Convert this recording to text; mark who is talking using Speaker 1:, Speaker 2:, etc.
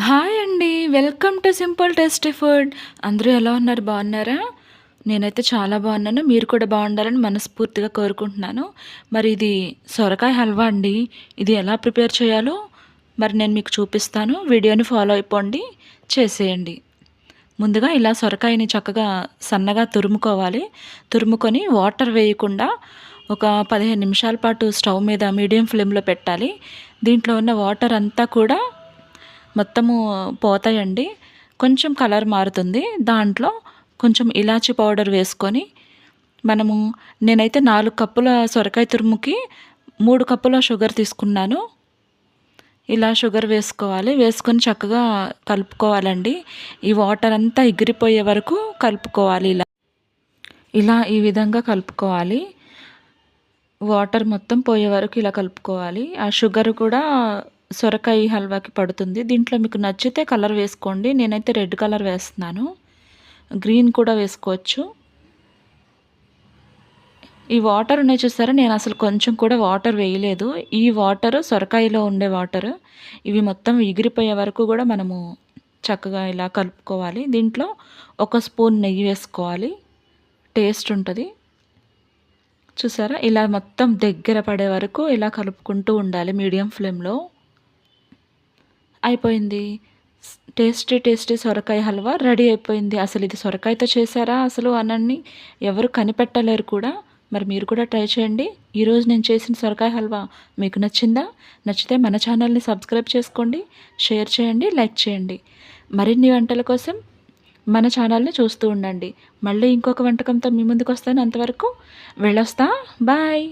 Speaker 1: Hi అండి. Welcome to simple tasty food. అందరూ ఎలా ఉన్నారు? బాగున్నారా? నేనైతే చాలా బాగున్నాను. మీరు కూడా బాగుండాలని మనస్ఫూర్తిగా కోరుకుంటున్నాను. మరి ఇది సొరకాయ హల్వా అండి. ఇది ఎలా ప్రిపేర్ చేయాలో మరి నేను మీకు చూపిస్తాను. వీడియోని ఫాలో అయిపోండి. చేసేయండి. ముందుగా ఇలా సొరకాయని చక్కగా సన్నగా తురుముకోవాలి. తురుముకొని వాటర్ వేయకుండా ఒక పదిహేను నిమిషాల పాటు స్టవ్ మీద మీడియం ఫ్లేమ్లో పెట్టాలి. దీంట్లో ఉన్న వాటర్ అంతా కూడా మొత్తము పోతాయండి. కొంచెం కలర్ మారుతుంది. దాంట్లో కొంచెం ఇలాచి పౌడర్ వేసుకొని మనము నేనైతే నాలుగు కప్పుల సొరకాయ తురుముకి మూడు కప్పుల షుగర్ తీసుకున్నాను. ఇలా షుగర్ వేసుకోవాలి. వేసుకొని చక్కగా కలుపుకోవాలండి. ఈ వాటర్ అంతా ఎగిరిపోయే వరకు కలుపుకోవాలి ఇలా. ఇలా ఈ విధంగా కలుపుకోవాలి. వాటర్ మొత్తం పోయే వరకు ఇలా కలుపుకోవాలి. ఆ షుగర్ కూడా సొరకాయ హల్వాకి పడుతుంది. దీంట్లో మీకు నచ్చితే కలర్ వేసుకోండి. నేనైతే రెడ్ కలర్ వేస్తున్నాను. గ్రీన్ కూడా వేసుకోవచ్చు. ఈ వాటర్ ఉన్నాయి చూసారా? నేను అసలు కొంచెం కూడా వాటర్ వేయలేదు. ఈ వాటర్ సొరకాయలో ఉండే వాటర్ ఇవి మొత్తం ఎగిరిపోయే వరకు కూడా మనము చక్కగా ఇలా కలుపుకోవాలి. దీంట్లో ఒక స్పూన్ నెయ్యి వేసుకోవాలి. టేస్ట్ ఉంటుంది. చూసారా? ఇలా మొత్తం దగ్గర పడే వరకు ఇలా కలుపుకుంటూ ఉండాలి మీడియం ఫ్లేమ్లో. అయిపోయింది. టేస్టీ టేస్టీ సొరకాయ హల్వా రెడీ అయిపోయింది. అసలు ఇది సొరకాయతో చేశారా అసలు అనని ఎవరు కనిపెట్టలేరు కూడా. మరి మీరు కూడా ట్రై చేయండి. ఈరోజు నేను చేసిన సొరకాయ హల్వా మీకు నచ్చిందా? నచ్చితే మన ఛానల్ని సబ్స్క్రైబ్ చేసుకోండి షేర్ చేయండి లైక్ చేయండి. మరిన్ని వంటల కోసం మన ఛానల్ని చూస్తూ ఉండండి. మళ్ళీ ఇంకొక వంటకంతో మీ ముందుకు వస్తాను అంతవరకు. వెళ్ళొస్తా. బాయ్.